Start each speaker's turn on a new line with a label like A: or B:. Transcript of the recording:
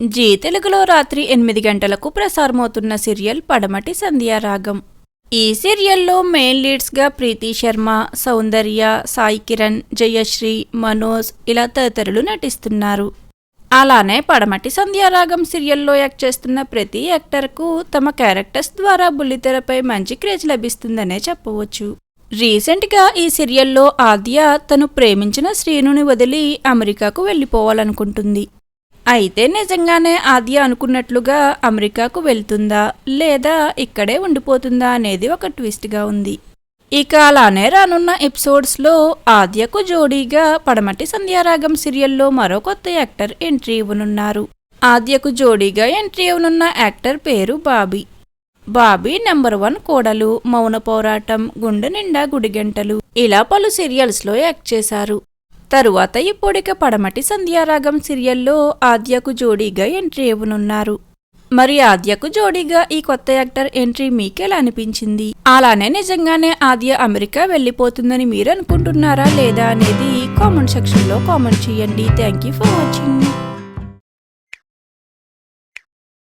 A: G తెలుగులో రాత్రి ఎనిమిది గంటలకు ప్రసారమవుతున్న సీరియల్ పడమటి సంధ్యారాగం. ఈ సీరియల్లో మెయిన్ లీడ్స్గా ప్రీతి శర్మ సౌందర్య సాయి కిరణ్ జయశ్రీ మనోజ్ ఇలా తదితరులు నటిస్తున్నారు. అలానే పడమటి సంధ్యారాగం సీరియల్లో యాక్ట్ చేస్తున్న ప్రతి యాక్టర్కు తమ క్యారెక్టర్స్ ద్వారా బుల్లితెరపై మంచి క్రేజ్ లభిస్తుందనే చెప్పవచ్చు. రీసెంట్గా ఈ సీరియల్లో ఆద్య తను ప్రేమించిన శ్రీనుని వదిలి అమెరికాకు వెళ్ళిపోవాలనుకుంటుంది. అయితే నిజంగానే ఆద్య అనుకున్నట్లుగా అమెరికాకు వెళ్తుందా లేదా ఇక్కడే ఉండిపోతుందా అనేది ఒక ట్విస్ట్గా ఉంది. ఇక అలానే రానున్న ఎపిసోడ్స్లో ఆద్యకు జోడీగా పడమటి సంధ్యారాగం సీరియల్లో మరో కొత్త యాక్టర్ ఎంట్రీ ఇవ్వనున్నారు. ఆద్యకు జోడీగా ఎంట్రీ ఇవ్వనున్న యాక్టర్ పేరు బాబీ. బాబీ నెంబర్ వన్ కోడలు మౌన పోరాటం గుండె నిండా గుడిగంటలు ఇలా పలు సీరియల్స్లో యాక్ట్ చేశారు. తరువాత ఇప్పుడిక పడమటి సంధ్యారాగం సీరియల్లో ఆద్యకు జోడీగా ఎంట్రీ ఇవ్వనున్నారు. మరి ఆద్యకు జోడీగా ఈ కొత్త యాక్టర్ ఎంట్రీ మీకెలా అనిపించింది? అలానే నిజంగానే ఆద్య అమెరికా వెళ్ళిపోతుందని మీరు అనుకుంటున్నారా లేదా అనేది కామెంట్ సెక్షన్లో కామెంట్ చేయండి. Thank you for watching